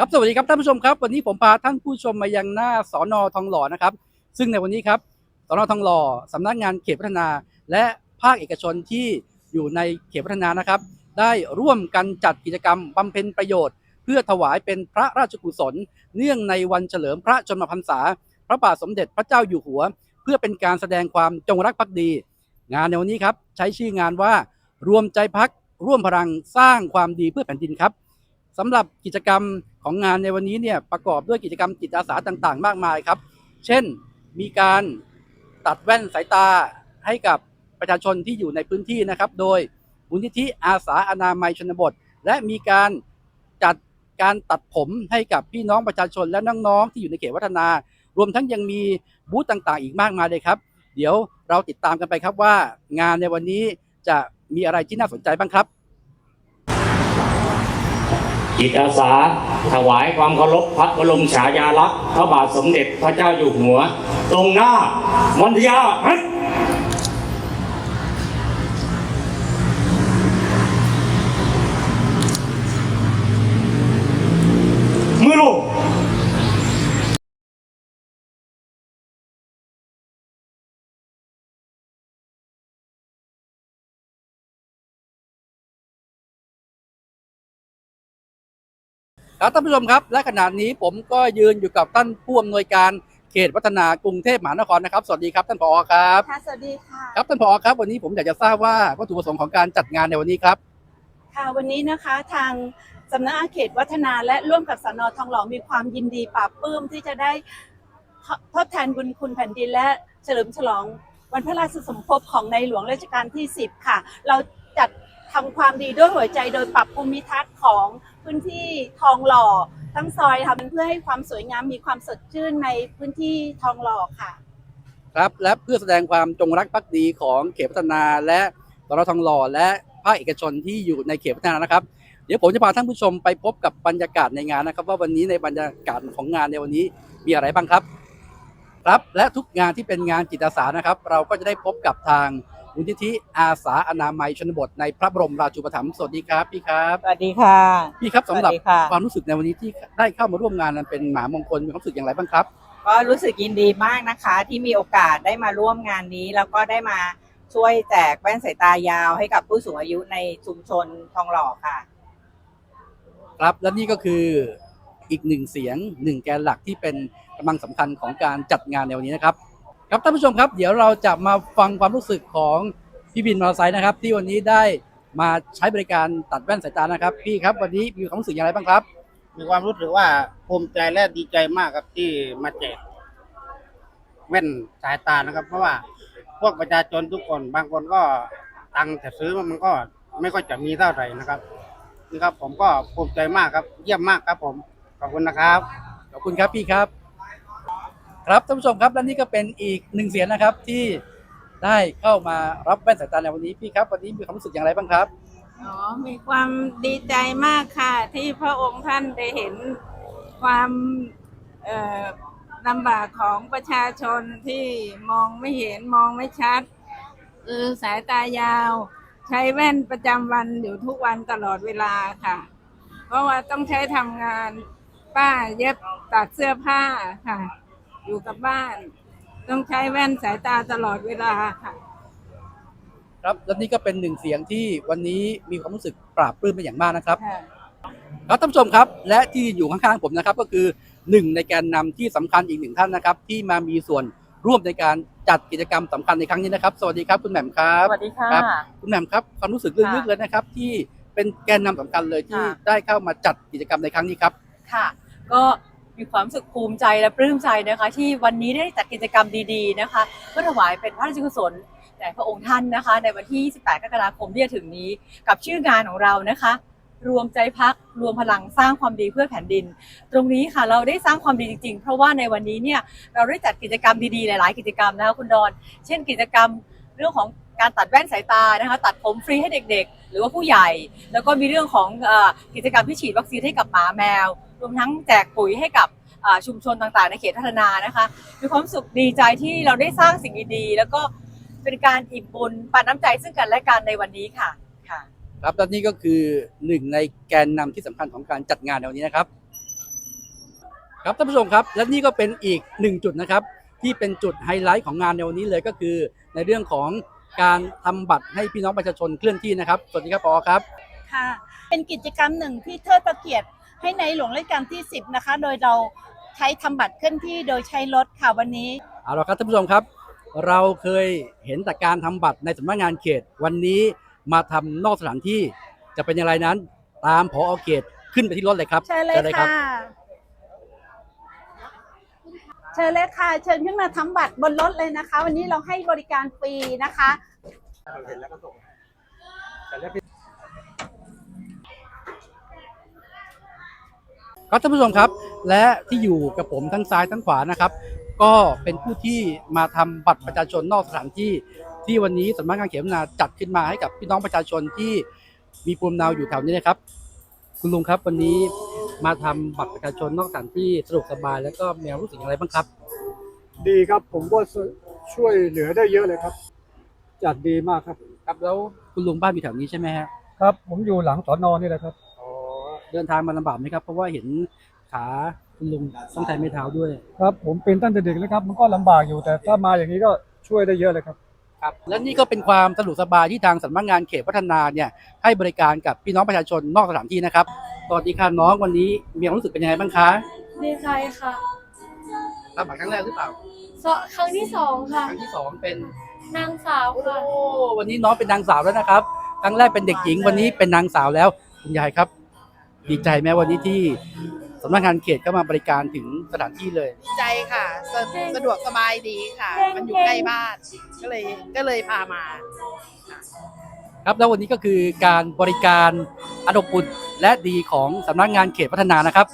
ครับสวัสดีครับท่านผู้ชมครับ วันนี้ผมพาท่านผู้ชมมายังหน้าสอนอทองหล่อนะครับ ซึ่งในวันนี้ครับสอนอทองหล่อสำนักงานเขตพัฒนา และภาคเอกชนที่อยู่ในเขตพัฒนานะครับ ได้ร่วมกันจัดกิจกรรมบำเพ็ญประโยชน์ เพื่อถวายเป็นพระราชกุศล เนื่องในวันเฉลิมพระชนมพรรษา พระบาทสมเด็จพระเจ้าอยู่หัว เพื่อเป็นการแสดงความจงรักภักดี งานในวันนี้ครับใช้ชื่องานว่ารวมใจพักร่วมพลังสร้างความดีเพื่อแผ่นดินครับ สำหรับกิจกรรมของงานในวันนี้เนี่ยประกอบด้วยกิจกรรมจิตอาสาต่าง ๆ มากมายครับ เช่นมีการตัดแว่นสายตาให้กับประชาชนที่อยู่ในพื้นที่นะครับ โดยมูลนิธิอาสาอนามัยชนบท และมีการจัดการตัดผมให้กับพี่น้องประชาชนและน้องๆที่อยู่ในเขตวัฒนา รวมทั้งยังมีบูธต่างๆ อีกมากมายเลยครับ เดี๋ยวเราติดตามกันไปครับว่า งานในวันนี้จะมีอะไรที่น่าสนใจบ้างครับ จิตอาสา ถวายความเคารพพระบรมฉายาลักษณ์พระบาทสมเด็จพระเจ้าอยู่หัว ตรงหน้ามันยาฮัทมือลง ครับท่านผู้ชมครับ และขณะนี้ผมก็ยืนอยู่กับท่านผู้อำนวยการเขตพัฒนากรุงเทพมหานครนะครับ สวัสดีครับท่านผอครับ ค่ะ สวัสดีค่ะ ครับท่านผอครับ วันนี้ผมอยากจะทราบว่าวัตถุประสงค์ของการจัดงานในวันนี้ครับ ค่ะ วันนี้นะคะทางสำนักงานเขตวัฒนาและร่วมกับสนทองหล่อมีความยินดีปราบปลื้มที่จะได้ทดแทนบุญคุณแผ่นดินและเฉลิมฉลองวันพระราชสมภพของในหลวงรัชกาลที่ 10 ค่ะ เราจัดทำความดีด้วยหัวใจโดยปรับภูมิทัศน์ของ พื้นที่ทองหล่อ ทั้งซอยทำเพื่อให้ความสวยงามมีความสดชื่นในพื้นที่ทองหล่อค่ะ ครับและเพื่อแสดงความจงรักภักดีของเขตพัฒนาและสรทองหล่อและภาคเอกชนที่อยู่ในเขตพัฒนานะครับ เดี๋ยวผมจะพาท่านผู้ชมไปพบกับบรรยากาศในงานนะครับ ว่าวันนี้ในบรรยากาศของงานในวันนี้มีอะไรบ้างครับ ครับและทุกงานที่เป็นงานจิตอาสานะครับ เราก็จะได้พบกับทาง มูลนิธิอาสาอนามัยชนบทในพระบรมราชูปถัมภ์สวัสดีครับพี่ครับ สวัสดีค่ะ พี่ครับสำหรับสวัสดีค่ะ ความรู้สึกในวันนี้ที่ได้เข้ามาร่วมงานนั้นเป็นหมามงคลมีความรู้สึกอย่างไรบ้างครับ ก็รู้สึกยินดีมากนะคะ ที่มีโอกาสได้มาร่วมงานนี้ แล้วก็ได้มาช่วยแจกแว่นสายตายาวให้กับผู้สูงอายุในชุมชนทองหล่อค่ะ ครับและนี่ก็คืออีกหนึ่งเสียงหนึ่งแกนหลักที่เป็นกำลังสำคัญของการจัดงานในวันนี้นะครับ ครับท่านผู้ชมครับเดี๋ยวเราจะมาฟังความรู้สึกของพี่บินมอเตอร์ไซค์นะครับ ที่วันนี้ได้มาใช้บริการตัดแว่นสายตานะครับ พี่ครับวันนี้มีความรู้สึกอย่างไรบ้างครับ มีความรู้สึกว่าภูมิใจและดีใจมากครับที่มาแจกแว่นสายตานะครับ เพราะว่าพวกประชาชนทุกคนบางคนก็ตังค์จะซื้อมันก็ไม่ค่อยจะมีเท่าไหร่นะครับนี่ครับผมก็ภูมิใจมากครับ เยี่ยมมากครับผมขอบคุณนะครับ ขอบคุณครับพี่ครับ ครับท่านผู้ชมครับและนี่ก็เป็นอีกหนึ่งเสียงนะครับที่ได้เข้ามารับแว่นสายตาในวันนี้พี่ครับวันนี้มีความรู้สึกอย่างไรบ้างครับอ๋อมีความดีใจมากค่ะ ที่พระองค์ท่านได้เห็นความลำบากของประชาชนที่มองไม่เห็นมองไม่ชัดคือสายตายาว ใช้แว่นประจำวันอยู่ทุกวันตลอดเวลาค่ะ เพราะว่าต้องใช้ทำงานป้าเย็บตัดเสื้อผ้าค่ะ อยู่กับบ้าน ต้องใช้แว่นสายตาตลอดเวลาค่ะ ครับและนี่ก็เป็นหนึ่งเสียงที่วันนี้มีความรู้สึกปราบปลื้มเป็นอย่างมากนะครับค่ะครับท่านผู้ชมครับ และที่อยู่ข้างๆผมนะครับ ก็คือหนึ่งในแกนนำที่สำคัญอีกหนึ่งท่านนะครับ ที่มามีส่วนร่วมในการจัดกิจกรรมสำคัญในครั้งนี้นะครับ สวัสดีครับคุณแหม่มครับสวัสดีค่ะครับคุณแหม่มครับความรู้สึกลึกๆค่ะเลยนะครับ ที่เป็นแกนนำสำคัญเลยที่ค่ะได้เข้ามาจัดกิจกรรมในครั้งนี้ครับค่ะ ก็ มีความสึกภูมิใจและปลื้มใจนะคะ ที่วันนี้ได้จัดกิจกรรมดีๆนะคะเพื่อถวายเป็นพระราชกุศลแด่พระองค์ท่านนะคะ ในวันที่ 28 กรกฎาคมที่จะถึงนี้ กับชื่องานของเรานะคะ รวมใจพักรวมพลังสร้างความดีเพื่อแผ่นดิน ตรงนี้ค่ะเราได้สร้างความดีจริงๆ เพราะว่าในวันนี้เนี่ยเราได้จัดกิจกรรมดีๆ หลายๆ กิจกรรมนะคะคุณดอน เช่นกิจกรรมเรื่องของการตัดแว่นสายตานะคะ ตัดผมฟรีให้เด็กๆ หรือว่าผู้ใหญ่ แล้วก็มีเรื่องของอกิจกรรมที่ฉีดวัคซีนให้กับหมาแมว รวมทั้งแจกปุ๋ยให้กับอ่าชุมชนต่างๆ ในเขตพัฒนานะคะ มีความสุขดีใจที่เราได้สร้างสิ่งดีๆ แล้วก็เป็นการอิ่มบุญปันน้ำใจซึ่งกันและกันในวันนี้ค่ะค่ะ ครับและนี่ก็คือหนึ่งในแกนนำที่สำคัญของการจัดงานในวันนี้นะครับ ครับท่านผู้ชมครับ และนี่ก็เป็นอีกหนึ่งจุดนะครับ ที่เป็นจุดไฮไลท์ของงานในวันนี้เลยก็คือ ในเรื่องของการทำบัตรให้พี่น้องประชาชนเคลื่อนที่นะครับ สวัสดีครับปอครับ ค่ะ เป็นกิจกรรมหนึ่งที่เทิดพระเกียรติ ให้ในหลวงรัชกาลที่ 10 นะคะ โดยเราใช้ทำบัตรเคลื่อนที่โดยใช้รถค่ะวันนี้ เอาละครับท่านผู้ชมครับ เราเคยเห็นแต่การทำบัตรในสำนักงานเขต วันนี้มาทำนอกสถานที่จะเป็นอย่างไรนั้น ตามผอเขตขึ้นไปที่รถเลยครับเชิญเลยครัค่ะ เชิญเลยค่ะ เชิญขึ้นมาทำบัตรบนรถเลยนะคะ วันนี้เราให้บริการฟรีนะคะ ครับท่านผู้ชมครับและที่อยู่กับผมทั้งซ้ายทั้งขวานะครับ ก็เป็นผู้ที่มาทำบัตรประชาชนนอกสถานที่ที่วันนี้สำนักงานเขตพัฒนาจัดขึ้นมาให้กับพี่น้องประชาชนที่มีภูมิลำเนาอยู่แถวนี้นะครับ คุณลุงครับวันนี้มาทำบัตรประชาชนนอกสถานที่สะดวกสบายแล้วก็มีความรู้สึกอย่างไรบ้างครับ ดีครับผมว่าช่วยเหลือได้เยอะเลยครับ จัดดีมากครับ ครับแล้วคุณลุงบ้านอยู่แถวนี้ใช่ไหมฮะครับ ผมอยู่หลังสอนอนี่แหละครับอ๋อ เดินทางมาลำบากไหมครับ เพราะว่าเห็นขาคุณลุงต้องใช้ไม้เท้าด้วย ครับผมเป็นตั้งแต่เด็กแล้วครับมันก็ลำบากอยู่แต่ถ้ามาอย่างนี้ก็ช่วยได้เยอะเลยครับ ครับและนี่ก็เป็นความสะดวกสบายที่ทางสำนักงานเขตพัฒนาเนี่ยให้บริการกับพี่น้องประชาชนนอกสถานที่นะครับสวัสดีค่ะน้องวันนี้มีความรู้สึกเป็นยังไงบ้างคะดีใจค่ะทำบัตรครั้งแรกหรือเปล่าสครั้งที่สองคค่ะรั้งที่สองเป็น นางสาวโอ้ค่ะ วันนี้น้องเป็นนางสาวแล้วนะครับ ครั้งแรกเป็นเด็กหญิงวันนี้เป็นนางสาวแล้วคุณยายครับ ดีใจไหมวันนี้ที่สำนักงานเขตก็มาบริการถึงสถานที่เลย ดีใจค่ะสะสะดวกสบายดีค่ะ มันอยู่ใกล้บ้านก็เลยก็เลยพามา ครับแล้ววันนี้ก็คือการบริการอนอบอุ่นและดีของสำนักงานเขตพัฒนานะครับ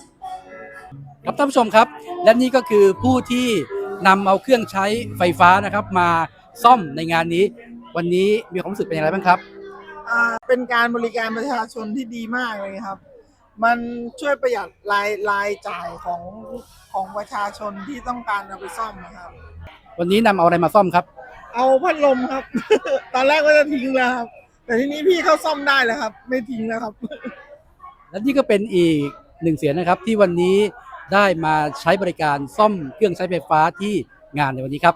ครับท่านผู้ชมครับ และนี่ก็คือผู้ที่นำเอาเครื่องใช้ไฟฟ้านะครับ มาซ่อมในงานนี้ วันนี้มีความรู้สึกเป็นอย่างไรบ้างครับ อ่าเป็นการบริการประชาชนที่ดีมากเลยครับ มันช่วยประหยัดรายรายจ่ายของของประชาชนที่ต้องการเอาไปซ่อมนะครับ วันนี้นำเอาอะไรมาซ่อมครับ เอาพัดลมครับ ตอนแรกว่าจะทิ้งแล้วครับ แต่ทีนี้พี่เขาซ่อมได้แล้วครับ ไม่ทิ้งแล้วครับ และนี่ก็เป็นอีกหนึ่งเสียงนะครับ ที่วันนี้ได้มาใช้บริการซ่อมเครื่องใช้ไฟฟ้าที่งานในวันนี้ครับ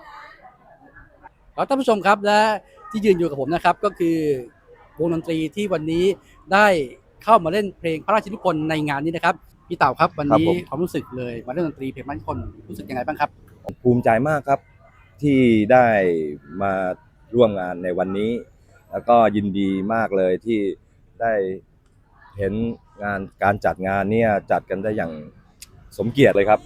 ครับท่านผู้ชมครับและที่ยืนอยู่กับผมนะครับก็คือวงดนตรีที่วันนี้ได้ เข้ามาเล่นเพลงพระราชนิพนธ์ในงานนี้นะครับพี่เต่าครับวันนี้ครับผม ความรู้สึกเลยมาเล่นดนตรีเพลงพระราชนิพนธ์รู้สึกยังไงบ้างครับ ภูมิใจมากครับที่ได้มาร่วมงานในวันนี้ แล้วก็ยินดีมากเลยที่ได้เห็นงานการจัดงานเนี่ยจัดกันได้อย่างสมเกียรติเลยครับ